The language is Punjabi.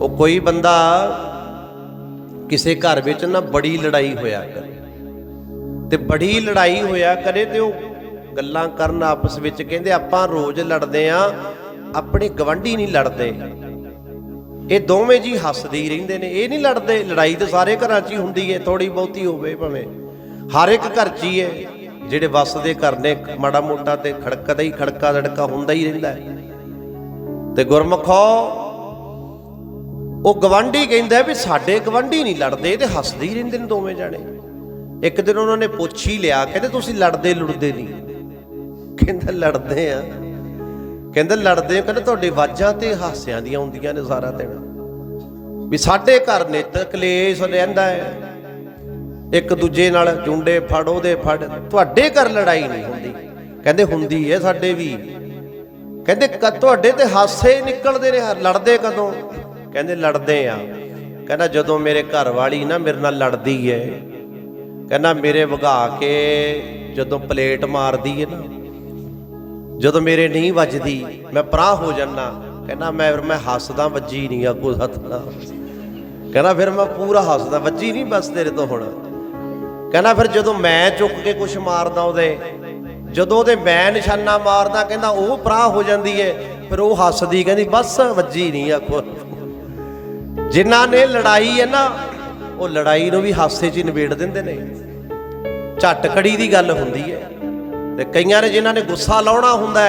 ਉਹ ਕੋਈ ਬੰਦਾ ਕਿਸੇ ਘਰ ਵਿੱਚ ਨਾ ਬੜੀ ਲੜਾਈ ਹੋਇਆ ਕਰੇ। ਤੇ ਬੜੀ ਲੜਾਈ ਹੋਇਆ ਕਰੇ ਤੇ ਉਹ ਗੱਲਾਂ ਕਰਨ ਆਪਸ ਵਿੱਚ ਕਹਿੰਦੇ, ਆਪਾਂ ਰੋਜ਼ ਲੜਦੇ ਆ, ਆਪਣੇ ਗਵੰਡੀ ਨਹੀਂ ਲੜਦੇ। ਇਹ ਦੋਵੇਂ ਜੀ ਹੱਸਦੇ ਹੀ ਰਹਿੰਦੇ ਨੇ। ਇਹ ਨਹੀਂ ਲੜਦੇ, ਲੜਾਈ ਤਾਂ ਸਾਰੇ ਘਰਾਂ 'ਚ ਹੀ ਹੁੰਦੀ ਹੈ ਥੋੜੀ ਬਹੁਤੀ ਹੋਵੇ ਭਾਵੇਂ। ਹਰ ਇੱਕ ਘਰ 'ਚ ਹੀ ਹੈ ਜਿਹੜੇ ਵਸਦੇ ਘਰ ਨੇ, ਮਾੜਾ ਮੋਟਾ ਤੇ ਖੜਕਦਾ ਹੀ ਖੜਕਾ ਲੜਕਾ ਹੁੰਦਾ ਹੀ ਰਹਿੰਦਾ। ਤੇ ਗੁਰਮਖੋ ਉਹ ਗਵੰਡੀ ਕਹਿੰਦਾ ਵੀ ਸਾਡੇ ਗਵੰਡੀ ਨਹੀਂ ਲੜਦੇ ਤੇ ਹੱਸਦੇ ਹੀ ਰਹਿੰਦੇ ਨੇ ਦੋਵੇਂ ਜਾਣੇ। ਇੱਕ ਦਿਨ ਉਹਨਾਂ ਨੇ ਪੁੱਛ ਹੀ ਲਿਆ, ਕਹਿੰਦੇ ਤੁਸੀਂ ਲੜਦੇ ਲੁੜਦੇ ਨਹੀਂ। ਕਹਿੰਦਾ ਲੜਦੇ ਆ। ਕਹਿੰਦੇ ਲੜਦੇ ਆ, ਕਹਿੰਦੇ ਤੁਹਾਡੇ ਵਾਜਾਂ ਤੇ ਹਾਸਿਆਂ ਦੀਆਂ ਹੁੰਦੀਆਂ ਨੇ ਸਾਰਾ ਦਿਨ। ਵੀ ਸਾਡੇ ਘਰ ਨਿੱਤ ਕਲੇਸ਼ ਰਹਿੰਦਾ ਹੈ। ਇੱਕ ਦੂਜੇ ਨਾਲ ਜੁੰਡੇ ਫੜ, ਉਹਦੇ ਫੜ। ਤੁਹਾਡੇ ਘਰ ਲੜਾਈ ਨਹੀਂ ਹੁੰਦੀ। ਕਹਿੰਦੇ ਹੁੰਦੀ ਹੈ ਸਾਡੇ ਵੀ। ਕਹਿੰਦੇ ਕ- ਤੁਹਾਡੇ ਤੇ ਹਾਸੇ ਨਿਕਲਦੇ ਨੇ, ਲੜਦੇ ਕਦੋਂ? ਕਹਿੰਦੇ ਲੜਦੇ ਆ। ਕਹਿੰਦਾ ਜਦੋਂ ਮੇਰੇ ਘਰ ਵਾਲੀ ਨਾ ਮੇਰੇ ਨਾਲ ਲੜਦੀ ਹੈ ਕਹਿੰਦਾ ਮੇਰੇ ਵਗਾ ਕੇ ਜਦੋਂ ਪਲੇਟ ਮਾਰਦੀ ਹੈ ਨਾ, ਜਦੋਂ ਮੇਰੇ ਨਹੀਂ ਵੱਜਦੀ, ਮੈਂ ਪਰਾਂ ਹੋ ਜਾਣਾ ਕਹਿੰਦਾ ਮੈਂ ਫਿਰ ਮੈਂ ਹੱਸਦਾ ਵੱਜੀ ਨਹੀਂ ਅੱਗੋਂ ਹੱਥ ਨਾਲ। ਕਹਿੰਦਾ ਫਿਰ ਮੈਂ ਪੂਰਾ ਹੱਸਦਾ, ਵੱਜੀ ਨਹੀਂ ਬਸ ਤੇਰੇ ਤੋਂ ਹੁਣ। ਕਹਿੰਦਾ ਫਿਰ ਜਦੋਂ ਮੈਂ ਚੁੱਕ ਕੇ ਕੁਛ ਮਾਰਦਾ ਉਹਦੇ, ਜਦੋਂ ਉਹਦੇ ਮੈਂ ਨਿਸ਼ਾਨਾ ਮਾਰਦਾ, ਕਹਿੰਦਾ ਉਹ ਪਰਾਂ ਹੋ ਜਾਂਦੀ ਹੈ ਫਿਰ ਉਹ ਹੱਸਦੀ, ਕਹਿੰਦੀ ਬਸ ਵੱਜੀ ਨਹੀਂ ਆਖੋ ਜਿਨ੍ਹਾਂ ਨੇ ਲੜਾਈ ਹੈ ਨਾ, ਉਹ ਲੜਾਈ ਨੂੰ ਵੀ ਹਾਸੇ 'ਚ ਹੀ ਨਿਬੇੜ ਦਿੰਦੇ ਨੇ। ਝਟ ਕੜੀ ਦੀ ਗੱਲ ਹੁੰਦੀ ਹੈ। ਤੇ ਕਈਆਂ ਨੇ ਜਿਨ੍ਹਾਂ ਨੇ ਗੁੱਸਾ ਲਾਉਣਾ ਹੁੰਦਾ